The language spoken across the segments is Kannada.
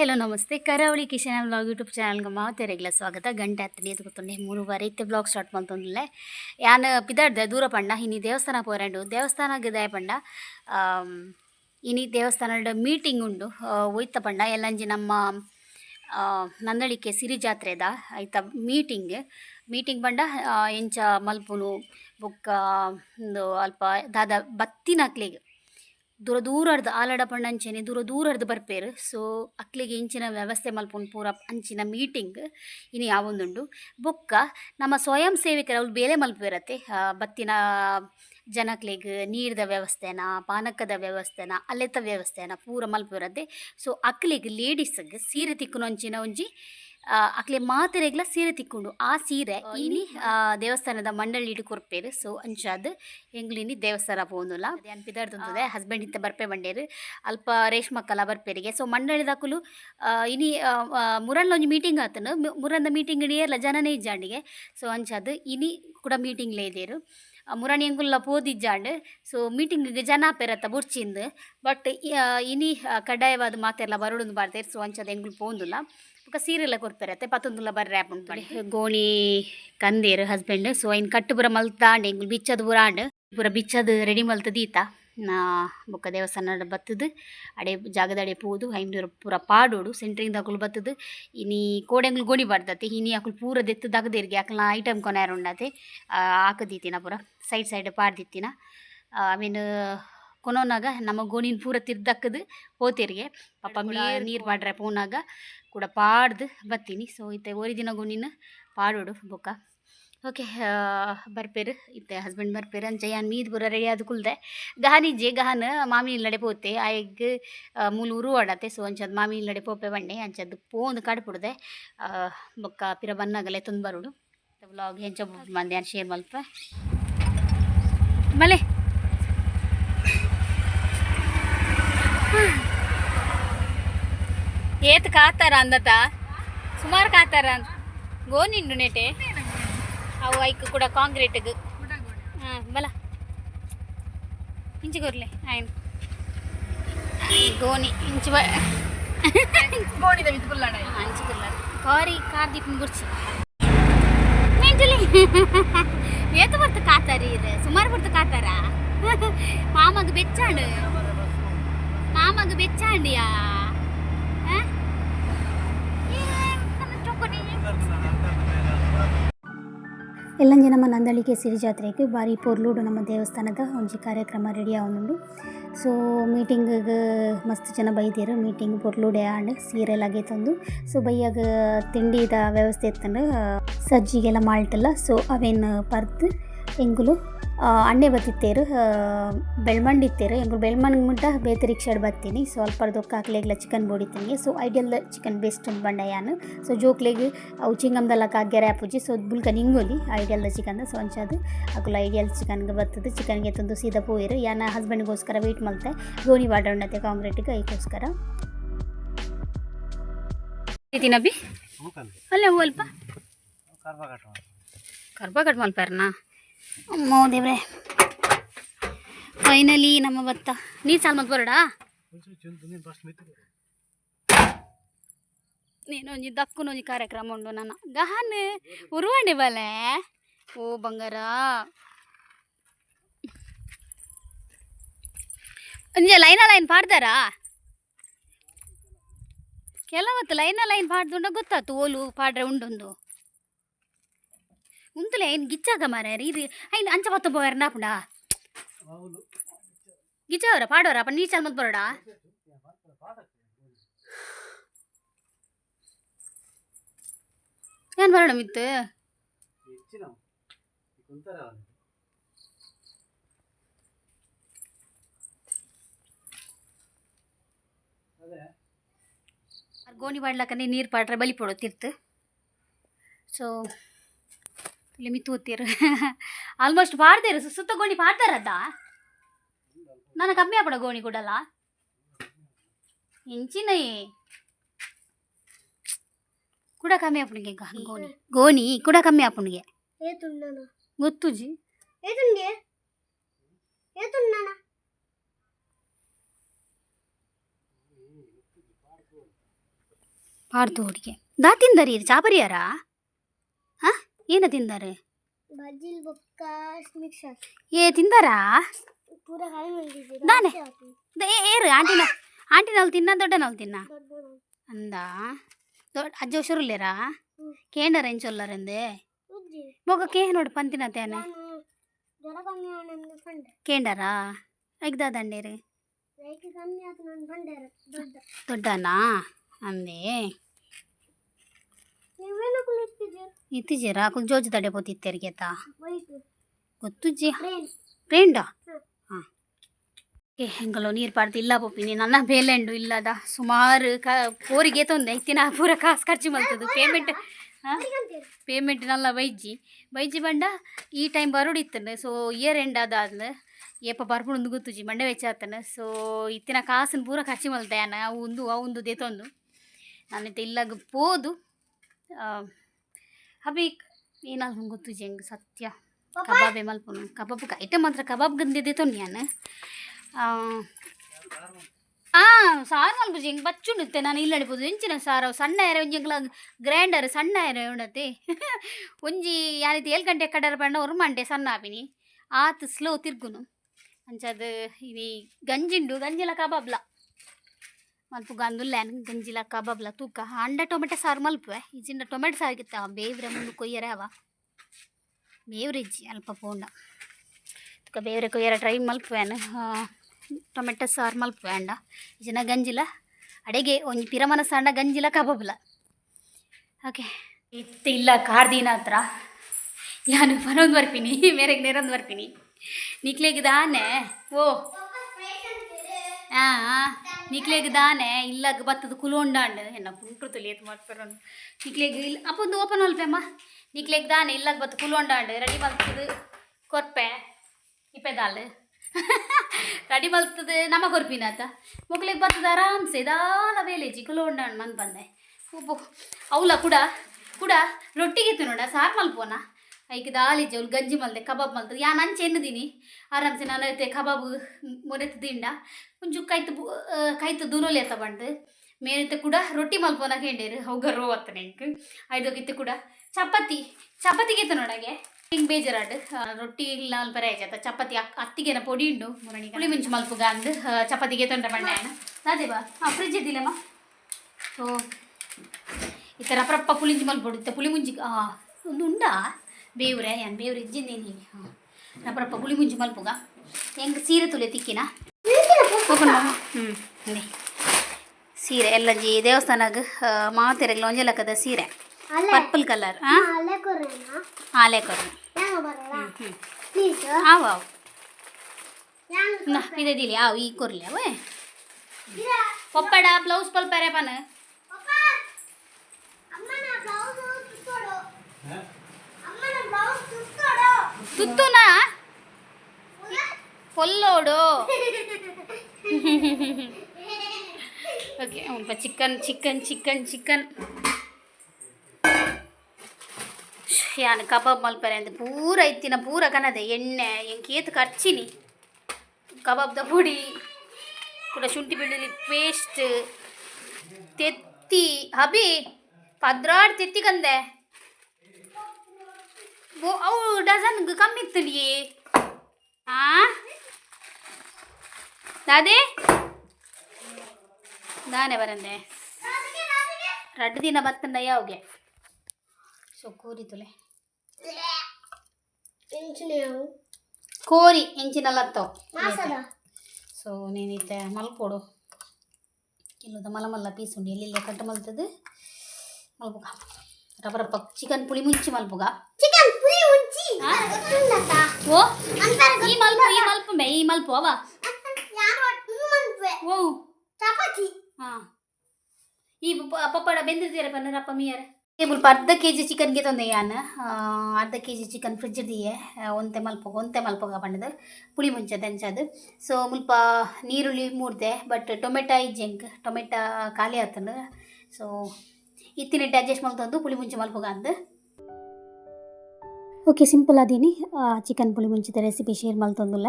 ಹೆಲೋ ನಮಸ್ತೆ. ಕರಾವಳಿ ಕಿಶನ್ ಬ್ಲಾಗ್ ಯೂಟ್ಯೂಬ್ ಚಾನಲ್ಗೆ ಮಾತೆರೆಗ್ಲ ಸ್ವಾಗತ. ಗಂಟೆ ಹತ್ತನೇ ಮೂರು ವಾರ ಇತ್ತೆ ಬ್ಲಾಗ್ ಸ್ಟಾರ್ಟ್ ಮಾಡ್ತೊಂದಿಲ್ಲ ಯಾನ್ ಪಿದಾಡ್ದೆ ದೂರ ಪಂಡ ಇನಿ ದೇವಸ್ಥಾನ ಪೋರಂಡು. ದೇವಸ್ಥಾನ ಗದಾಯ ಪಂಡ ಇನ್ನು ಇನಿ ದೇವಸ್ಥಾನದ ಮೀಟಿಂಗ್ ಉಂಡು. ಒಯ್ತ ಪಂಡ ಎಲ್ಲಂಜಿ ನಮ್ಮ ನಂದಳಿಕೆ ಸಿರಿ ಜಾತ್ರೆದ ಐತ ಮೀಟಿಂಗ್. ಮೀಟಿಂಗ್ ಆ, ಎಂಚ ಮಲ್ಪುನು ಬೊಕ್ಕ ಒಂದು ಅಲ್ಪ ದಾದ ಬತ್ತಿನ ಅಕ್ಲಿಗೆ ದೂರ ದೂರರ್ದ ಆಲಡ ಪಂಡಂಚೆನೆ ದೂರ ದೂರಡ್ದು ಬರ್ಪೇರು. ಸೊ, ಅಕ್ಲಿಗೆ ಇಂಚಿನ ವ್ಯವಸ್ಥೆ ಮಲ್ಪುಂಡು ಪೂರ ಅಂಚಿನ ಮೀಟಿಂಗ್ ಇನಿ ಯಾವೊಂದುಂಡು. ಬೊಕ್ಕ ನಮ್ಮ ಸ್ವಯಂ ಸೇವಕರು ಅವ್ರು ಬೇಲೆ ಮಲ್ಪೇರತ್ತೆ ಬತ್ತಿನ ಜನಕ್ಲಿಗೆ ನೀರ್ದ ವ್ಯವಸ್ಥೆನ, ಪಾನಕದ ವ್ಯವಸ್ಥೆನ, ಅಲೆತ ವ್ಯವಸ್ಥೆನ ಪೂರ ಮಲ್ಪೇರತ್ತೆ ಸೊ, ಅಕ್ಲಿಗೆ ಲೇಡೀಸ್ಗೆ ಸೀರೆ ತಿಕ್ಕುನ ಅಂಚಿನ ಒಂಜಿ ಅಕ್ಲೆ ಮಾತೆರೆಗ್ಲ ಸೀರೆ ತಿಕ್ಕೊಂಡು. ಆ ಸೀರೆ ಇನಿ ದೇವಸ್ಥಾನದ ಮಂಡಳಿ ಕೊರ್ಪೇರು. ಸೊ ಅಂಚಾದ್ ಎಂಗ್ಲಿನಿ ದೇವಸ್ಥಾನ ಪೋಂದುಲ್ಲ ಅದೇನು ಪಿದಾಡ್ತದೆ ಹಸ್ಬೆಂಡ್ ಇತ್ತ ಬರ್ಪೆ ಬಂಡೇರು ಅಲ್ಪ ರೇಷ್ಮಕ್ಕಲ ಬರ್ಪೇರಿಗೆ. ಸೊ ಮಂಡಳಿದಾಕುಲು ಇನಿ ಮುರಣ್ಲ ಒಂಜಿ ಮೀಟಿಂಗ್ ಆತನು. ಮುರಂದ ಮೀಟಿಂಗ್ ಇಡಿಯರ್ಲ ಜನನೇ ಇಜ್ಜಾಂಡಿಗೆ. ಸೊ ಅಂಚಾದ್ ಇನಿ ಕೂಡ ಮೀಟಿಂಗ್ಲೇ ಇದೇರು. ಮುರಾಣಿ ಅಂಗುಲ್ಲ ಪೋದಿಜ್ಜಾಂಡ್ ಸೊ ಮೀಟಿಂಗಿಗೆ ಜನ ಪೆರತ್ತ ಬುರ್ಚಿಂದು. ಬಟ್ ಇನಿ ಕಡ್ಡಾಯವಾದ ಮಾತೆಲ್ಲ ಬರೋಡು ಬಾರ್ದೇರು. ಸೊ ಅಂಚದ ಎಂಗುಲ್ ಪೋಂದುಲ್ಲ ಬೊಕ ಸೀರೆಲ್ಲ ಕೊರ್ಪೆರತ್ತೆ ಪತ್ತೊಂದುಲ್ಲ ಬರ್ರೆ ಆಪುಂಡು ಗೋಣಿ ಕಂದೇರು ಹಸ್ಬೆಂಡ್ ಸೊ ಇನ್ ಕಟ್ಟು ಪೂರ ಮಲ್ತಾಂಡ್ ಎಂಗುಲು ಬಿಚ್ಚದು ಪೂರಾಂಡ್ ಪೂರ ಬಿಚ್ಚದು ರೆಡಿ ಮಲ್ತು ದೀತ ನಾ ಬೊಕ್ಕ ದೇವಸ್ಥಾನ ಬತ್ತದು ಅಡೆ ಜಾಗದ ಅಡೆ ಪೋದು ಐನೂರು ಪೂರ ಪಾಡೋಡು ಸೆಂಟ್ರಿಂಗ್ ಅಕುಲು ಬತ್ತದು. ಇನಿ ಕೋಡೆಂಗ್ಲು ಗೋಣಿ ಬಾರ್ದತೆ ಇನಿ ಅಕುಲು ಪೂರ ದೆತ್ತು ದಗದೇರ್ಗೆ ಅಕಲ್ನ ಐಟಮ್ ಕೊನೆಯಾರ ಉಂಡತೆ. ಹಾಕದಿತ್ತಿನ ಪೂರ ಸೈಡ್ ಸೈಡ್ ಪಾಡ್ದಿತ್ತಿನ. ಆಮೇಲೆ ಕೊನೋನಾಗ ನಮ್ಮ ಗೋಣಿನ ಪೂರ ತಿರ್ದಕ್ಕದು ಹೋತಿರಿಗೆ. ಪಾಪ ನೀರು ನೀರು ಪಾಡ್ರೆ ಪೋನಾಗ ಕೂಡ ಪಾಡ್ದು ಬತ್ತೀನಿ. ಸೊ ಇತ್ತೆ ಓರಿ ಒರಿಜಿನ ಗೋಣಿನ ಪಾಡೋಡು ಬೊಕ್ಕ ಓಕೆ ಬರ್ಪೇರು ಇತ್ತೆ ಹಸ್ಬೆಂಡ್ ಬರ್ಪೇರು ಅಂಚ ಯಾನ್ ಮೀದ್ ಬುರ ರೆಡಿ ಆದ ಕುಲ್ದೆ ಗಹಾನಿಜ್ಜೆ ಗಹಾನ ಗಹನ್ ಮಾಮಿ ಇಲ್ಲಡೆ ಪೋತೆ ಐಗ್ ಮೂಲು ಉರು ಆಡತ್ತೆ. ಸೊ ಅಂಚದ್ ಮಾಮಿನ ನಡೆಪೋಪೆ ಪೋಪೆ ಬಂಡೆ. ಅಂಚದ್ದು ಪೋಂದು ಕಡ್ಪುಡ್ದೆ. ಬೊಕ್ಕ ಪಿರ ಬನ್ನಾಗಲೇ ತಂದು ಬರೋಡು. ವ್ಲಾಗ್ ಹೆಂಚ ಮಂದಿ ಶೇರ್ ಮಲ್ಪ. ಮಲೆ. ಏತ್ ಕಾತಾರ ಅಂದತ ಸುಮಾರು ಕಾತಾರ ಅಂತ ಗೋನಿಂಡು ನೆಟೆ ಅವು ಐಕ್ ಕೂಡ ಕಾಂಕ್ರೀಟ್ಗೆ ಹಾಂ ಬಲ ಇಂಚಿ ಕೊರ್ಲೆ ಆಯ್ನ್ ಗೋನಿ ಇಂಚು ಬ ಗೋಣಿದ ಮಿತ್ಪುಲ್ಲಾಡ ಅಂಚಿ ಕೊರ್ಲ ಕಾರಿ ಕಾರ್ ದೀಪನ್ ಗುರ್ಚಿ ಮೆಂಟಲಿ ಏತ ಬರ್ತ ಕಾತಾರಿ ಇದು ಸುಮಾರು ಬರ್ತ ಕಾತಾರ ಮಾಮಗ ಬೆಚ್ಚಾಂಡು ಮಾಮಗ ಬೆಚ್ಚಾಂಡಿಯಾ ಎಲ್ಲಂಜೆ ನಮ್ಮ ನಂದಳಿಕೆ ಸಿರಿ ಜಾತ್ರೆಗೆ ಬಾರಿ ಪೊರ್ಲೂಡು ನಮ್ಮ ದೇವಸ್ಥಾನದ ಒಂಜಿ ಕಾರ್ಯಕ್ರಮ ರೆಡಿ ಆವೊಂದುಂಡು ಸೊ ಮೀಟಿಂಗ್ ಮಸ್ತ್ ಜನ ಬೈದೆರ್. ಮೀಟಿಂಗ್ ಪೊರ್ಲುಡೆ ಆಂಡ್ ಸೀರೆಲ್ ಆಗೈತೊಂದು ಸೊ ಬೈಯಾಗ ತಿಂಡಿದ ವ್ಯವಸ್ಥೆ ಇತ್ತಂಡು, ಸಜ್ಜಿಗೆಲ್ಲ ಮಾಡ್ತಲ್ಲ ಸೊ ಅವೇನು ಪರ್ದು ಎಂಗುಲು ಅಣ್ಣೆ ಬತ್ತಿತ್ತೇರು ಬೆಳ್ಮಂಡ್ ಇತ್ತೇರು. ಎಂಗುಲು ಬೆಳ್ಮಂಡ್ ಮುಟ್ಟ ಬೇತೆ ರಿಕ್ಷಾಡ್ ಬತ್ತೀನಿ. ಸೊ ಅಲ್ಪ ದೊಕ್ಕ ಹಾಕ್ಲೆಗ್ಲ ಚಿಕನ್ ಬೋಡಿತೀನಿ ಸೊ ಐಡಿಯಲ್ ಚಿಕನ್ ಬೆಸ್ಟ್ ಅಂತ ಬಂಡ ಯಾನು. ಸೊ ಜೋಕ್ಲೆಗ್ ಅವು ಚಿಂಗಮ್ದಲ್ಲ ಕಾಗ್ಯಾರ ಆಪುಜಿ. ಸೊ ಬುಲ್ಕ ನಿಂಗೋಲಿ ಐಡಿಯಲ್ ಚಿಕನ್. ಸೊ ಅಂಚದು ಅಕುಲ ಐಡಿಯಲ್ ಚಿಕನ್ಗೆ ಬರ್ತದೆ ಚಿಕನ್ಗೆ ತಂದು ಸೀದಾ ಪೋಯಿರು. ಯಾನ ಹಸ್ಬೆಂಡ್ಗೋಸ್ಕರ ವೆಯ್ಟ್ ಮಲ್ತೆ. ಗೋಣಿ ವಾಡಣ್ಣತೆ ಕಾಂಕ್ರೀಟಿಗೆ ಐಕೋಸ್ಕರ. ತಿನ್ನಬಿ ಅಲ್ಲೇ ಹೂ ಅಲ್ಪ? ಕರ್ಬಾ ಕಟ್ ಅಮ್ಮ ದೇವ್ರೆ. ಫೈನಲಿ ನಮ್ಮ ಭತ್ತ. ನೀ ಸಾಲ್ ಮತ್ ಬರೋಡ? నేను ಒಂಜಿ ದಕ್ಕುನ ಒಂಜಿ ಕಾರ್ಯಕ್ರಮ ಉಂಡು ನನ್ನ. ಗಹನ್ ಉರುವಂಡಿ ಬಲೆ. ಓ ಬಂಗಾರ. ಒಂಜಿ ಲೈನ ಲೈನ್ ಪಾಡ್ದಾರಾ? ಕೆಲವತ್ತು ಲೈನ ಲೈನ್ ಪಾಡ್ದುಂಡ ಗೊತ್ತಾತು, ಓಲು ಪಾಡ್ರೆ ಉಂಡೊಂದು. ಉಂತಲೆ ಏನು ಗಿಚ್ಚಾಗ ಮಾರ ಇದು ಐನ್ ಅಂಚ ಬತ್ತ ಪೋಯಾರ ನಾಪುಂಡ ಗಿಚ್ಚವರ ಪಾಡೋರ ಅಪ್ಪ ನೀ ಚಲ್ ಮತ್ ಬರೋಡಾ ಏನ್ ಬರೋಣ ಮಿತ್ತು ಗೋಣಿ ಬಾಡ್ಲಕ್ಕನೆ ನೀರು ಪಾಡ್ರೆ ಬಲಿ ಪಡೋ ತಿರ್ತು ಸೊ ಇಲ್ಲಿ ಮಿತ್ತು ಓದ್ತೀರ ಆಲ್ಮೋಸ್ಟ್ ಪಾಡ್ದೇ ಸುತ್ತ ಗೋಣಿ ಪಾಡ್ತಾರದ್ದ ನಾನು ಕಮ್ಮಿ ಆಗ್ಬಿಡ ಗೋಣಿ ಕೊಡಲ್ಲ ಹೆಂಚಿನ ಕೂಡ ಕಮ್ಮಿ ಆಪಣಿಗೆ ಗೋಣಿ ಗೋಣಿ ಕೂಡ ಕಮ್ಮಿ ಆಪಣಿಗೆ ಗೊತ್ತು ಜಿ ಪಾಡ್ತು ಹುಡುಗಿ ದಾತಿಂದರಿ ಚಾಪರಿಯಾರಾ ಹಾಂ ಏನು ತಿಂದಾರೆ? ಏ ತಿಂದಾರಾ? ಪೂರ ನಾನೇ? ಏ- ಏರು ಆಂಟಿನ ಆಂಟಿನಲ್ಲಿ ತಿನ್ನ ದೊಡ್ಡನಲ್ಲಿ ತಿನ್ನ? ಅಂದಾ? ದೊಡ್ಡ ಅಜ್ಜ ಹುಷಾರಿಲ್ಲೇರಾ ಕೇಂದ್ರ ಏನು ಚೊಲ್ಲರೆಂದೇ ಕೇ ನೋಡಿ ಪಂತಿನತ್ತೇನೆ ನಾನು ಜ್ವರ ಕಮ್ಮಿ ಆದ ನನ್ನ ಕೇಂಡರಾ ಐಗ್ದಾದಂಡೇರಿ ದೊಡ್ಡ. ದೊಡ್ಡನಾ? ಅಂದೇ. ಜೋಜ್ ಕುಲ್ ಜೋಜು ತಡೆ ಪೋತಿತ್ತೇರಿಗೆತ ಗೊತ್ತುಜ್ಜಿ ಫ್ರೆಂಡಾ. ಹಾಂ. ಹೆಂಗಲೋ ನೀರು ಪಾಡ್ದು ಇಲ್ಲ ಪೊಪ್ಪಿನಿ ನನ್ನ ಬೇಲೆಂಡು ಇಲ್ಲದ. ಸುಮಾರು ಕ ಪೋರಿಗೆ ತೊಂದೆ. ಇತ್ತಿನ ಪೂರ ಕಾಸು ಖರ್ಚು ಮಾಡ್ತದು. ಪೇಮೆಂಟ್ ಪೇಮೆಂಟ್ ನಲ್ಲ ಬೈಜಿ ಬೈಜಿ ಬಂಡ ಈ ಟೈಮ್ ಬರೋಡಿತ್ತನೆ ಸೊ ಇಯರ್ ಎಂಡ್ ಅದಾದ ಏಪ ಬರ್ಪುಂದು ಗೊತ್ತುಜಿ ಮಂಡೆ ವೆಚ್ಚ ಆತನ. ಸೊ ಇತ್ತಿನ ಕಾಸನ್ನು ಪೂರ ಖರ್ಚು ಮಲ್ತಾಯನ ಅವು ಅವಂದು ದೇತೊಂದು ನಾನಿತ್ತ ಇಲ್ಲಾಗ ಪೋದು ಹಬಿ ಏನಾದ್ರು ಗೊತ್ತು ಹೆಂಗೆ ಸತ್ಯ? ಕಬಾಬ್ ಮಲ್ಪನು? ಕಬಾಬ್ ಐಟಮ್ ಮಾತ್ರ ಕಬಾಬ್ ಗಂದಿದೆ ತೊಂದು ನಾನು. ಹಾಂ ಸಾರು ಮಲ್ಪುಜಿ ಬಚ್ಚು ನಿತ್ತೆ ನಾನು ಇಲ್ಲಿ ಅಡಿಬೋದು ಎಂಚಿನ ಸಾರು? ಸಣ್ಣ ಎರೆ ಒಂಜಿ ಎಂಕ್ಲ ಗ್ರೈಂಡರ್ ಸಣ್ಣ ಎರೆ ಉಂಡತೆ ಒಂಜಿ ಯಾರಿತಿ ಏಳು ಗಂಟೆ ಕಡರ ಪಂಡ ஒரு ಮಂಡೆ ಸಣ್ಣ ಆಪಿನಿ. ಆತ್ ಸ್ಲೋ ತಿರ್ಗುನು. ಅಂಚದು ಇವಿ ಗಂಜಿಂಡು ಗಂಜಿಲ ಕಬಾಬ್ಲ. ಮಲ್ಪು ಗಂದುಲ್ಲೇನು ಗಂಜಿಲ ಕಬಾಬ್ಲ ತೂಕ. ಅಂಡ ಟೊಮೆಟೊ ಸಾರು ಮಲ್ಪುವೆ. ಈಜಿಂದ ಟೊಮೆಟೊ ಸಾರಿಗಿತ್ತ ಬೇವ್ರೆ ಮುಂದೆ ಕೊಯ್ಯರೆ ಅವ. ಬೇವ್ರಿಜ್ಜಿ ಅಲ್ಪ ಪೋಂಡ. ತುಕ ಬೇವ್ರೆ ಕೊಯ್ಯರ ಟ್ರೈ ಮಲ್ಪುವೆನು ಟೊಮೆಟೊ ಸಾರು ಮಲ್ಪುವೆ ಅಂಡ. ಇಜಿನ ಗಂಜಿಲ. ಅಡೆಗೆ ಒಂಜಿ ಪಿರಮನ ಸಣ್ಣ ಗಂಜಿಲ ಕಬಾಬ್ಲ. ಓಕೆ ಇತ್ತು ಇಲ್ಲ ಕಾರ್ದಿನ ಹತ್ರ. ನಾನು ಬರೋದು ಬರ್ತೀನಿ. ಮೇರೆಗೆ ನೇರೊಂದು ಬರ್ತೀನಿ. ನಿಕ್ಲೆಗಿದಾನೆ ಓ. ನಿಕ್ಲೆಗೆ ದಾನೆ ಇಲ್ಲಾಗ ಬತ್ತದ ಕುಲೋಂಡಾಂಡ್ ಎನ್ನ ಪುಂಟ್ರು ತುಲಿಯತ್ ಮಾಡ್ತಾರನು ನಿಕ್ಲೆಗೆ ಇಲ್ಲ ಅಪ್ಪೊಂದು ಓಪನ್ ಅಲ್ಪೆಮ್ಮ ನಿಕ್ಲೆಗೆ ದಾನೆ ಇಲ್ಲಾಗ ಬತ್ತು ಕುಲೋಂಡಾಂಡ್ ರೆಡಿ ಮಲ್ತದು ಕೊರ್ಪೆ ಇಪ್ಪೆದಾಲ್ ರೆಡಿ ಮಲ್ತದು ನಮ್ಮ ಕೊರ್ಪಿನಾತ ಮಕ್ಳಿಗೆ ಬರ್ತದ ಆರಾಮ್ಸೆ ದಾಲ ಬೇಲೇಜಿ ಕುಲೋಂಡಾಂಡ್ ಮಂದ್ ಬಂದೆ ಉಪ್ಪು ಅವಲ ಕೂಡ ಕೂಡ ರೊಟ್ಟಿಗಿತ್ತು ನೋಡ ಸಾರು ಮಲ್ಪೋನ ಐಕ್ ದಾಲಿ ಜೋಲ್ ಗಂಜಿ ಮಲ್ದೆ ಕಬಾಬ್ ಮಲ್ತದ ಯಾ ನಂಚೆ ಎನ್ನದೀನಿ ಆರಾಮ್ಸೆ ನಾನು ಐತೆ ಕಬಾಬ್ ಮೊರೆತು ದಿಂಡ. ಒಂಚು ಕೈತು ಕೈತು ದೂರಲ್ಲಿ ಎತ್ತ ಬಂದು. ಮೇನೈತೆ ಕೂಡ ರೊಟ್ಟಿ ಮಲ್ಪೋನ ಕೇಂಡೇರು ಅವಾಗ ರೋ ಅತ್ತ ನೆಂಕ್ ಐದೋಗಿತ್ತು ಕೂಡ. ಚಪಾತಿ ಚಪಾತಿಗೆ ನೋಡಗೆ ಹಿಂಗೆ. ಬೇಜಾರಾಡು. ರೊಟ್ಟಿ ಇಲ್ಲ ಅಲ್ಪರ ಆಯ್ತು ಚಪಾತಿ ಅತ್ತಿಗೆನ ಪೊಡಿ ಉಂಡು. ಮುರಣಿ ಹುಳಿ ಮುಂಚು ಮಲ್ಪುಗ ಅಂದು ಚಪಾತಿಗೆ ತೊಂದ್ರೆ ಬಂಡೆ ಅದೇ ಬಾ. ಹಾಂ ಫ್ರಿಜ್ ಇದ್ದಿಲ್ಲಮ್ಮ ಓ. ಈ ಥರ ಪ್ರಪ್ಪ ಪುಳಿಂಜಿ ಮಲ್ಪೊಡುತ್ತೆ ಪುಳಿ ಮುಂಜಿ ಆ ಒಂದು ಉಂಡಾ? ಬೇವ್ರೆ ಏನು ಬೇವ್ರೆ ಇಜ್ಜಿಂದೇನಿ ಹಾಂ. ರಪ್ರಪ್ಪ ಪುಳಿ ಮುಂಜಿ ಮಲ್ಪುಗ ಹೆಂಗೆ ಸೀರೆ ತುಲೆ ತಿಕ್ಕಿನ? ಹೋಗೋಣ ಹ್ಞೂ ಅಂದೆ ಸೀರೆ ಎಲ್ಲ ಜಿ ದೇವಸ್ಥಾನಗ ಮಾತೆರೆಗ್ಲ ಒಂಜಲಕ್ಕದ ಸೀರೆ? ಅಲ್ಲೇ ಪರ್ಪಲ್ ಕಲರ್ ಹಾಂ ಅಲ್ಲೇ ಕೊರೋನಾ ಆಲೆ ಕೊರು ಹೆಂಗ ಬರಲ್ಲ? ಹ್ಞೂ ಪ್ಲೀಸ್ ಆವು ಆವು. ಹೆಂಗ ನಾ ಇದದಿಲ್ಲ ಆವು ಈ ಕೊರ್ಲಿ ಅವೇ ಪಪ್ಪಡ ಬ್ಲೌಸ್ ಪಲ್ಪರೆ ಪನ. ತುತ್ತೋಡು ತುತ್ತುನಾ ಪೊಲ್ಲೋಡು ಓಕೆ ಸ್ವಲ್ಪ ಚಿಕನ್ ಚಿಕನ್ ಚಿಕನ್ ಚಿಕನ್ ಯಾನು ಕಬಾಬ್ ಮಲ್ಪರೆ ಅಂತ ಪೂರ ಇತ್ತಿನ ಪೂರ ಕನದೆ ಎಣ್ಣೆ ಎಂಕೇತು ಖರ್ಚಿನಿ ಕಬಾಬ್ದ ಪುಡಿ ಕೂಡ ಶುಂಠಿ ಬೆಳ್ಳುಳ್ಳಿ ಪೇಸ್ಟ್ ತೆತ್ತಿ ಹಬಿ ಪದ್ರಾಡ್ ತೆತ್ತಿ ಕಂದೆ ಓ ಅವು ಡಜನ್ ಕಮ್ಮಿ ಇತ್ತು ನೀ ಆ ದಾದೆ ದಾನೆ ಬರಂದೆ ರಡ್ಡು ದಿನ ಬತ್ತಂಡ ಯಾವ್ಗೆ ಸೊ ಕೋರಿ ತುಲೆ ಎಂಚಿನೇವು ಕೋರಿ ಎಂಚಿನಲ್ಲತ್ತವು ಮಾಸದ ಸೊ ನೀನಿತ್ತೆ ಮಲ್ಕೊಡು ಕೆಲವದ ಮಲ ಮಲ್ಲ ಪೀಸ್ ಉಂಡು ಎಲ್ಲಿ ಕಟ್ಟು ಮಲ್ತದು ಮಲ್ಪುಗ ರಬ್ಬರಪ್ಪ ಚಿಕನ್ ಪುಳಿ ಮುಂಚಿ ಮಲ್ಪುಗ ಚಿಕನ್ ಪುರಿ ಉಂಚಿ ಹಾ? ಗೊತ್ತುಂಡತ್ತ ಓ ಈ ಮಲ್ಪು ಈ ಮಲ್ಪು ಮೇ ಈ ಮಲ್ಪು ಅವ ಯಾರು ಒಟ್ಟು ಮನ್ಪೆ ಓ ಚಪಾತಿ ಹಾಂ ಈ ಪ- ಪಪ್ಪಡ ಬೆಂದಿರ್ತೀರ ಪನ್ನರಪ್ಪ ಮೀಯರ ಟೇಬಲ್ ಅರ್ಧ ಕೆ ಜಿ ಚಿಕನ್ಗೆ ತಂದೆ ಯಾನ ಆ, ಅರ್ಧ ಕೆ ಜಿ ಚಿಕನ್ ಫ್ರಿಜ್ ದಿಯೆ ಒಂತೆ ಮಲ್ಪೋಗ ಒಂತೆ ಮಲ್ಪೋಗ ಪಂಡದು ಪುಳಿ ಮುಂಚೆ ದಂಚದು ಸೊ ಮುಲ್ಪ ನೀರುಳ್ಳಿ ಮೂರ್ದೆ ಬಟ್ ಟೊಮೆಟೊ ಇಜ್ಜೆಂಕ್ ಟೊಮೆಟೊ ಖಾಲಿ ಆತಂಡು ಸೊ ಇತ್ತಿನ ಅಡ್ಜಸ್ಟ್ ಮಲ್ತಂದು ಪುಳಿ ಮುಂಚೆ ಮಲ್ಪೋಗ ಅಂದ. ಓಕೆ ಸಿಂಪಲ್ ಅದೀನಿ ಚಿಕನ್ ಪುಳಿ ಮುಂಚಿದ ರೆಸಿಪಿ ಶೇರ್ ಮಲ್ತಂದುಲ್ಲ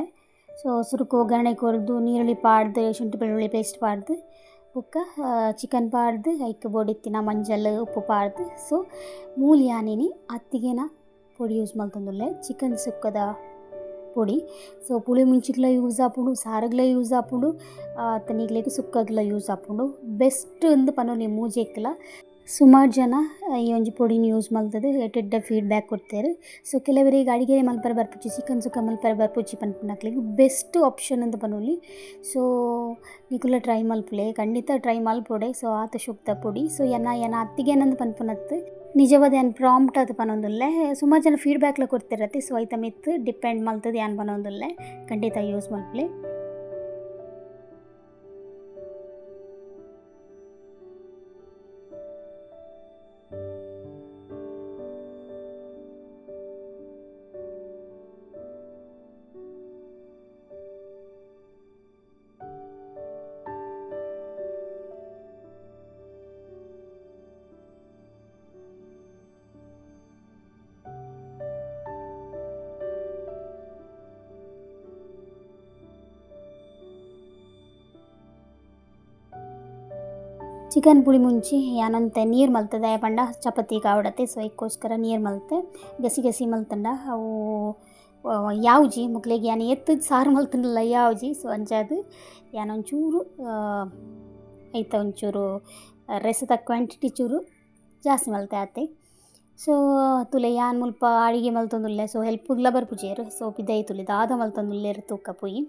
ಸೊ ಸುರುಕು ಒಗ್ಗರಣೆ ಕೊರ್ದು, ನೀರುಳ್ಳಿ ಪಾಡ್ದು, ಶುಂಠಿ ಬೆಳ್ಳುಳ್ಳಿ ಪೇಸ್ಟ್ ಪಾಡ್ದು, ಬೊಕ್ಕ ಚಿಕನ್ ಪಾಡ್ದು, ಐಕ್ ಬೋಡಿತ್ತಿನ ಮಂಜಲ್ ಉಪ್ಪು ಪಾಡ್ದು. ಸೊ ಮೂಲಿ ಯಾನಿನಿ ಅತ್ತಿಗೆನ ಪೊಡಿ ಯೂಸ್ ಮಲ್ತಂದುಲ್ಲೆ ಚಿಕನ್ ಸುಕ್ಕದ ಪುಡಿ. ಸೊ ಪುಳಿ ಮುಂಚಿಗ್ಲ ಯೂಸ್ ಆಪುಂಡು, ಸಾರುಗ್ಲ ಯೂಸ್ ಆಪುಂಡು ತನಿಗ್ಲೆಗ್ ಸುಕ್ಕಗ್ಲ ಯೂಸ್ ಆಪುಂಡು. ಬೆಸ್ಟ್ ಇಂದು ಮೂಜೆ ಮೂಜೆಕ್ಲ ಸುಮಾರು ಜನ ಈ ಒಂಜಿ ಪೊಡಿನ ಯೂಸ್ ಮಲ್ತದು ಎಡ್ಡೆಡ್ಡ ಫೀಡ್ಬ್ಯಾಕ್ ಕೊಡ್ತೇರು. ಸೊ ಕೆಲವರಿಗೆ ಅಡಿಗೆ ಮಲ್ಪರೆ ಬರ್ಪುಜಿ ಚಿಕನ್ ಸುಕ್ಕ ಮಲ್ಪರೆ ಬರ್ಪುಜಿ ಪನ್ಪುನಕ್ಲಿಗ್ ಬೆಸ್ಟ್ ಆಪ್ಷನ್ ಅಂತ ಪನೊಲಿ ಸೊ ನಿಕುಲ ಟ್ರೈ ಮಲ್ಪುಲೆ, ಖಂಡಿತ ಟ್ರೈ ಮಲ್ಪೊಡೆ. ಸೊ ಆತ ಶುಕ್ತ ಪುಡಿ. ಸೊ ಎನ್ನ ಏನ ಅತ್ತಿಗೆ ಏನಂದು ಪನ್ಪುನತ್ತು. ನಿಜವಾದ ಏನು ಪ್ರಾಂಪ್ಟ್ ಅದು ಪನೊಂದುಲ್ಲೆ ಸುಮಾರು ಜನ ಫೀಡ್ಬ್ಯಾಕ್ಲ ಕೊಡ್ತಿರತ್ತೆ. ಸೊ ಐತ ಮಿತ್ ಡಿಪೆಂಡ್ ಮಲ್ತದ ಏನು ಪನೊಂದುಲ್ಲೆ ಖಂಡಿತ ಯೂಸ್ ಮಲ್ಪಲೆ. ಚಿಕನ್ ಪುಳಿ ಮುಂಚಿ ಯಾನಂತೆ ನೀರು ಮಲ್ತದೆ ಪಂಡ ಚಪಾತಿ ಕಾವಡತ್ತೆ ಸೊ ಇದಕ್ಕೋಸ್ಕರ ನೀರು ಮಲ್ತೆ. ಗಸಿ ಗಸಿ ಮಲ್ತಂಡ. ಅವು ಯಾವ ಯಾವ್ಜಿ ಮುಗ್ಲಿಗೆ ಏನು ಎತ್ತು ಸಾರು ಮಲ್ತಂಡಲ್ಲ ಯಾವ್ಜಿ ಸೊ ಅಂಜಾದು ಯಾನೊಂಚೂರು ಐತ ಒಂಚೂರು ರೆಸದ ಕ್ವಾಂಟಿಟಿ ಚೂರು ಜಾಸ್ತಿ ಮಲ್ತೆ ಆತೆ ಸೊ ತುಲೆ ಯಾನ್ ಮುಲ್ಪ ಅಡಿಗೆ ಮಲ್ತೊಂದುಲ್ಲೆ ಸೊ ಹೆಲ್ಪ್ಗ್ಲ ಬರ್ಪುಜೇರು ಸೊ ಪಿದೈ ತುಲೆ ದಾದ ಮಲ್ತೊಂದುಲ್ಲೆರ್ ತೂಕ ಪುಯಿ.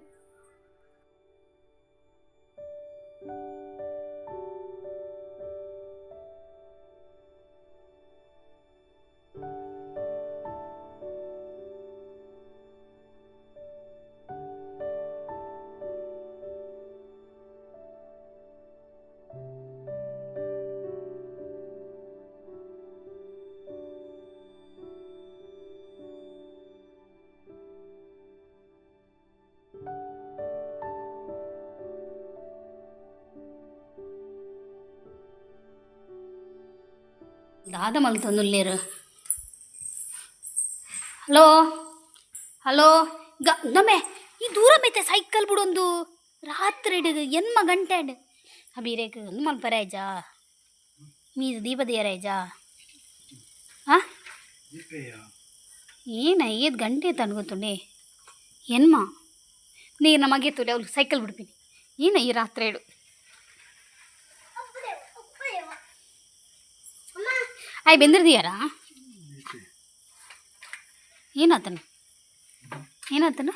ದಾದ ಮಲ್ತೊಂದುಲ್ಲೆರ್ ಹಲೋ? ಹಲೋ? ಗ, ನಮ್ಮೆ, ಈ ದೂರ ಮೇತೆ ಸೈಕಲ್ ಬಿಡೊಂದು ರಾತ್ರಿ ಎನ್ಮ ಗಂಟೆ ಅಬೀರೇಕ್ ಮಲ್ ಮಲ್ಪರಾಯ್ಜಾ ಮೀದು ದೀಪದೇರಾಯ್ಜಾ ಆ? ಏನ ಐದು ಗಂಟೆ ತನ್ಗೊತ್ತುಂಡೆ ಎನ್ಮ? ನೀ ನಮಗೆ ತುಲೆ ಅವ್ಳು ಸೈಕಲ್ ಬಿಡ್ತೀನಿ. ಏನ ಈ ರಾತ್ರಿ ಹೇಳು ಅಮ್ಮ ಆಯ್ ಬೆಂದಿರ್ದೀಯಾರ ಏನಾತನ? ಏನಾತನ?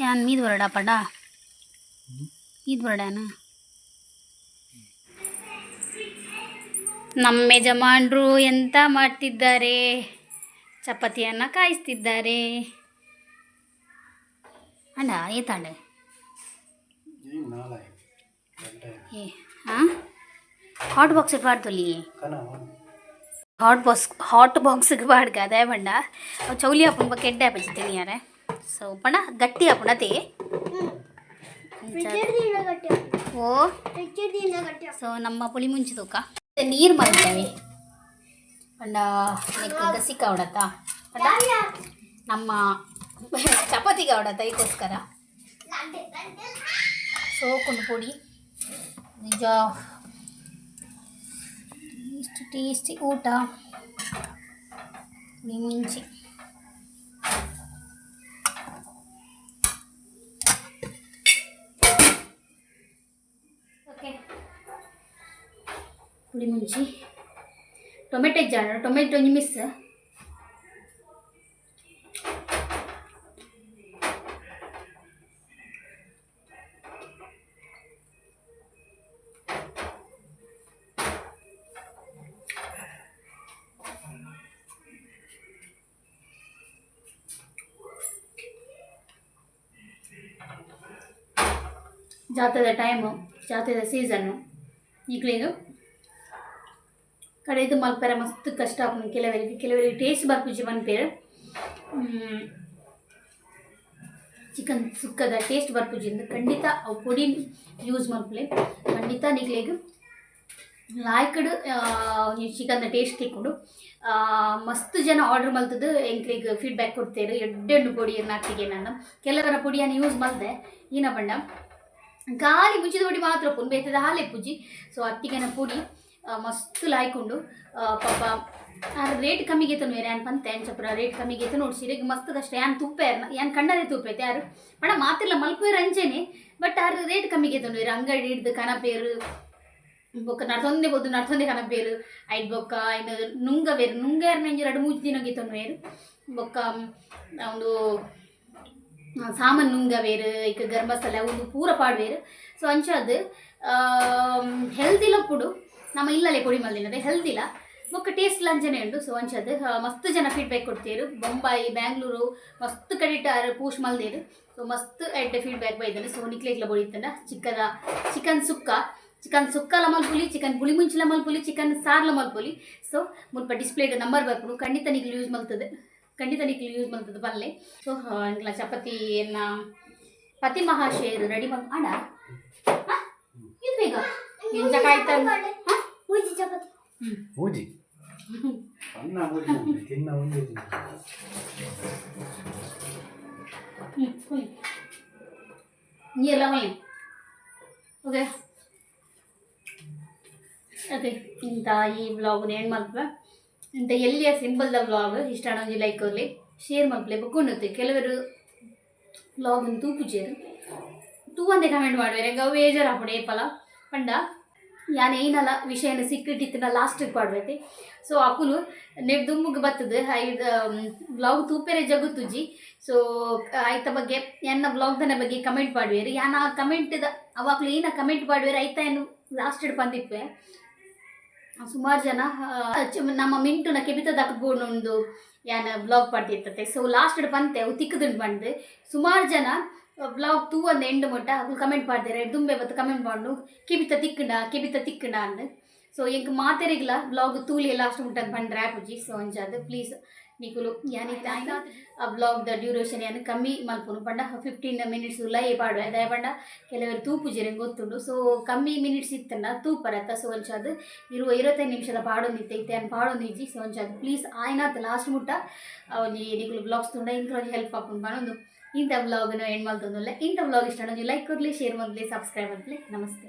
ಯಾನ್, ಮೀದ್ ಬರಡ ಪಡ. ಮೀದ್ ಬರಡನ ನಮ್ಮ ಯಜಮಾನ್ರು ಎಂತ ಮಾಡ್ತಿದ್ದಾರೆ? ಚಪಾತಿಯನ್ನು ಕಾಯಿಸ್ತಿದ್ದಾರೆ. ಅಣ್ಣ ಏತಾಂಡೆ ಏ ಹಾಂ ಹಾಟ್ ಬಾಕ್ಸ್ ಪಾಡ್ತೊಲಿ ಹಾಟ್ ಬಾಕ್ಸ್ ಹಾಟ್ ಬಾಕ್ಸ್ಗೆ ಬಾಡ್ಗ ಅದೇ ಬಣ್ಣ ಅವು ಚೌಲಿ ಹಾಪುನ್ ಬಗ್ಗೆ ಎಡ್ಡೆ ಹಾಪಿಸ್ತೀನಿ ಯಾರೆ ಸೊ ಬಣ್ಣ ಗಟ್ಟಿ ಹಾಪುಣ ಅದೇ ಫ್ರಿಜ್ಜಿಂದ ಗಟ್ಟಿ ಓ ಫ್ರಿಜ್ಜಿಂದ ಗಟ್ಟಿ ಸೊ ನಮ್ಮ ಪುಳಿ ಮುಂಚೆ ತೂಕ ನೀರು ಮಾಡ್ತೇವೆ ಪಂಡ ನೆಕ್ ಗಸಿಕ ಅವಡತ್ತ ಪಂಡ ನಮ್ಮ ಚಪಾತಿಗೆ ಅವಡತ್ತ ಇದಕ್ಕೋಸ್ಕರ ಸೋಕೊಂಡು ಪುಡಿ ನಿಜ ಇಷ್ಟು ಟೇಸ್ಟಿ ಊಟ ಪುಳಿ ಮುಂಚಿ ಓಕೆ ಪುಡಿ ಮುಂಚಿ ಟೊಮೆಟೊ ಜಾಣ ಟೊಮೆಟೊ ಮಿಸ್ ಜಾತ್ರೆದ ಟೈಮು ಜಾತ್ರೆದ ಸೀಸನ್ನು ಈಗಲೇನು ಕಡೆದು ಮಲ್ಪೆರ ಮಸ್ತ್ ಕಷ್ಟ ಆಗ್ತದೆ ಕೆಲವರಿಗೆ. ಕೆಲವರಿಗೆ ಟೇಸ್ಟ್ ಬರ್ಪುಜಿ ಮನ್ಪೇರು ಚಿಕನ್ ಸುಕ್ಕದ ಟೇಸ್ಟ್ ಬರ್ಪುಜಿ ಅಂದ್ರೆ ಖಂಡಿತ ಅವು ಪುಡಿ ಯೂಸ್ ಮಲ್ಪಲೆ ಖಂಡಿತ ನಿಗ್ಲೆಗ್ ಲಾಯ್ಕಡು ನೀವು ಚಿಕನ್ ಟೇಸ್ಟ್ ತಿಕ್ಕೊಂಡು ಮಸ್ತ್ ಜನ ಆರ್ಡರ್ ಮಲ್ತದ್ದು ಎಂಕ್ಲಿಗೆ ಫೀಡ್ಬ್ಯಾಕ್ ಕೊಡ್ತೇರು ಎಡ್ಡೆಣ್ಣು ಪುಡಿ ಹಾಕ್ತಿಗೆ ನಾನು. ಕೆಲವರ ಪುಡಿಯನ್ನು ಯೂಸ್ ಮಾಡಿದೆ ಈನ ಪಂಡ. ಖಾಲಿ ಮುಂಚಿದ ಪುಡಿ ಮಾತ್ರ ಪುನ್ ಬೇತದ ಹಾಲೆ ಪೂಜಿ ಸೊ ಅತ್ತಿಗನ ಪುಡಿ ಮಸ್ತ್ ಲಾಯ್ಕೊಂಡು ಪಾಪ ರೇಟ್ ಕಮ್ಮಿಗೆ ತನು ಏನ್ ಪಂತೆ. ಏನ್ ಚಪ್ರ ರೇಟ್ ಕಮ್ಮಿಗೆ ತನು ನೋಡಿ ಸೀರೆಗೆ ಮಸ್ತ್ ಅಷ್ಟೇ. ಯಾನ್ ತುಪ್ಪ ಯಾನ್ ಕಣ್ಣದೇ ತುಪ್ಪ ಐತೆ ಯಾರು? ಮಡ ಮಾತಿಲ್ಲ ಮಲ್ಪೇರು ಅಂಚೆನೆ ಬಟ್ ಆರು ರೇಟ್ ಕಮ್ಮಿಗೆ ತನು ಅಂಗಡಿ ಹಿಡ್ದು ಕನಪೇರು ಬೊಕ್ಕ ನಡ್ಸೊಂದೆ ಬೋದು ನಡ್ತೊಂದೆ ಕನಪೇರು ಐದು ಬೊಕ್ಕ ಇನ್ನು ನುಂಗ ಬೇರು ನುಂಗ ಯಾರು ನಂಜಿ ಎರಡು ಮೂಜಿ ದಿನಕ್ಕೆ ತನು ಬೇರು ಬೊಕ್ಕ ಒಂದು ಸಾಮಾನು ನುಂಗ வேறு ಮಸಾಲ ಒಂದು ಪೂರ ಪಾಡು ಸೊ ಸೊ ಅಂಚದು ಹೆಲ್ತ್ ಪುಡು. ನಮ್ಮ ಇಲ್ಲಲೆ ಪೊಡಿ ಮಲ್ದಿನದೆ ಇಲ್ಲ ಬೊಕ್ಕ ಟೇಸ್ಟ್ ಲಂಚನೆ ಉಂಟು ಸೊ ಅಂಚದು ಮಸ್ತ್ ಜನ ಫೀಡ್ಬ್ಯಾಕ್ ಕೊಡ್ತೀರು ಬೊಂಬಾಯಿ ಬ್ಯಾಂಗ್ಳೂರು ಮಸ್ತ್ ಕಡಿಟಾರು ಪೂಷ್ ಮಲ್ದೇರು. ಸೊ ಮಸ್ತ್ ಎಡ್ಡೆ ಫೀಡ್ಬ್ಯಾಕ್ ಬೈದಾನೆ. ಸೊ ನಿಕ್ಲೆಗ್ಲ ಬೊಡಿತಂಡ ಚಿಕ್ಕದ, ಚಿಕನ್ ಸುಕ್ಕ. ಚಿಕನ್ ಸುಕ್ಕಲ ಮಲ್ಪುಲಿ, ಚಿಕನ್ ಪುಳಿ ಮುಂಚಿಲ ಮಲ್ಪುಲಿ, ಚಿಕನ್ ಸಾರ್ ಲಮಲ್ ಮಲ್ಪುಲಿ. ಸೊ ಮುಲ್ಪ ಡಿಸ್ಪ್ಲೇಡ್ ನಂಬರ್ ಬರ್ಪುಡು. ಖಂಡಿತ ನಿಕ್ಲು ಯೂಸ್ ಮಲ್ತದೆ. ಖಂಡಿತ ನಿಕ್ಲು ಯೂಸ್ ಮಲ್ತದೆ ಪಲ್ಲೆ ಸೊ ಇಂಗ್ಲ ಚಪಾತಿಯನ್ನ ಪತಿ ಮಹಾಶಯರು ರೆಡಿ ಮಾಡಿ ಅಣ್ಣ ಹ? ಇದು ಬೇಗ. ಇಂಚ ಕಾಯ್ತಾ ಹಾಂ? ಮೂಜಿ ಚಪಾತಿ. ಹ್ಞೂ ಮೂಜಿ? ಅನ್ನ ಮೂಜಿ ತಿನ್ನ ಒಂದು ನೀ ಎಲ್ಲ ಹೊಳಿ ಓಕೆ ಅದೇ ಇಂಥ ಈ ಬ್ಲಾಗ್ನ ಏನು ಮಲ್ಪೆ ಇಂಥ ಎಲ್ಲಿಯ ಸಿಂಪಲ್ದ ವ್ಲಾಗ್ ಇಷ್ಟ ಆಗಿ ಲೈಕ್ ಅವ್ರಲ್ಲಿ ಶೇರ್ ಮಲ್ಪಲೆ ಬುಕ್ಕೊಂಡುತ್ತೆ ಕೆಲವರು ವ್ಲಾಗನ್ನು ಪೂಜೆರು ತೂ ಅಂದೆ ಕಮೆಂಟ್ ಮಾಡುವೇರೆ ಗವ್ ಬೇಜಾರು ಹಾಪಡೆ ಏಪಲ ಪಂಡ ಯಾನ್ ಏನಲ್ಲ ವಿಷಯನ ಸಿಕ್ಕಿಟ್ಟಿತ್ತಿನ ಲಾಸ್ಟಿಗೆ ಪಾಡ್ಬೇಕು ಸೊ ಅಕುಲು ನೆಡ್ ದುಮ್ಮಗೆ ಬರ್ತದೆ ಐದು ವ್ಲಾಗ್ ತೂಪೆರೆ ಜಗುತ್ತುಜಿ ಸೊ ಆಯ್ತ ಬಗ್ಗೆ ಎನ್ನ ವ್ಲಾಗ್ದನ ಬಗ್ಗೆ ಕಮೆಂಟ್ ಪಾಡುವೇರು ಯಾನ ಕಮೆಂಟ್ದ ಅವಾಗಲೂ ಏನ ಕಮೆಂಟ್ ಪಾಡುವೇರು ಆಯ್ತಾ ಏನು ಲಾಸ್ಟ್ ಬಂದಿಪ್ಪೆ ಸುಮಾರು ಜನ ನಮ್ಮ ಮಿಂಟುನ ಕೆಬಿತದ ಒಂದು ಯಾನ ಬ್ಲಾಗ್ ಪಡ್ತಿರ್ತತೆ ಸೊ ಲಾಸ್ಟ್ ಬಂತೆ, ಅವು ತಿಕ್ಕದುಂಡು ಬಂದು ಸುಮಾರು ಜನ ಬ್ಲಾಗ್ ತೂ ಒಂದು ಎಂಡು ಮುಟ್ಟ ಅದು ಕಮೆಂಟ್ ಮಾಡ್ತಾರೆ ದುಂಬೆ ಬತ್ತು ಕಮೆಂಟ್ ಮಾಡು ಕಿಬಿತ ತಿಕ್ಕಂಡ ಕಿಬಿತ ತಿಕ್ಕಂಡ ಅಂದ್. ಸೊ ಎಂಕ್ ಮಾತೆರಿಗಿಲ್ಲ ಬ್ಲಾಗ್ ತೂಲಿ ಲಾಸ್ಟ್ ಮುಟ್ಟ ಬಂಡ್ರೆ ಆಪುಜಿ ಸೊ ಅಂಜಾದು. ಪ್ಲೀಸ್ ನಿಕುಲು యానితాయిన బ్లాగ్ ಆ ದ ಡ್ಯೂರೇಷನ್ ಏನು ಕಮ್ಮಿ ಮಲ್ಪುನು ಪಂಡ ಫಿಫ್ಟೀನ್ ಮಿನಿಟ್ಸ್ ಲೈ ಪಾಡುವೆ. ದಯ ಪಂಡ ಕೆಲವರು ತೂಪುಜೆರೆ ಗೊತ್ತುಂಡು. ಸೊ ಕಮ್ಮಿ ಮಿನಿಟ್ಸ್ ಇತ್ತಂಡ ತೂಪರತ್ತ. ಸೊ ಅಂಚಾದು ಇರುವ ಇರುವತ್ತೈದು ನಿಮಿಷದ ಪಾಡೊಂದಿತ್ತೆ ಇತ್ತೆ ಅನ್ ಪಾಡೊಂದಿಜ್ಜಿ ಸೊ ಅಂಚಾದು ಪ್ಲೀಸ್ ಆಯ್ನಾತ್ ಲಾಸ್ಟ್ ಮುಟ್ಟ. ಒಂಜಿ ನಿಕುಲು ಬ್ಲಾಗ್ಸ್ ತುಂಡ ಇಂಕ ಒಂಜಿ ಹೆಲ್ಪ್ ಆಪುಂಡು ಇಂತ ಇಂಥ ಬ್ಲಾಗ್ನ ಎಂಡ್ ಮಲ್ತೊಂದುಲ್ಲ ಇಂಥ ಬ್ಲಾಗ್ ಇಷ್ಟ ಲೈಕ್ ಕೊಡಲಿ ಶೇರ್ ಮಾಡಲಿ ಸಬ್ಸ್ಕ್ರೈಬ್ ಮಾಡಲಿ. ನಮಸ್ತೆ.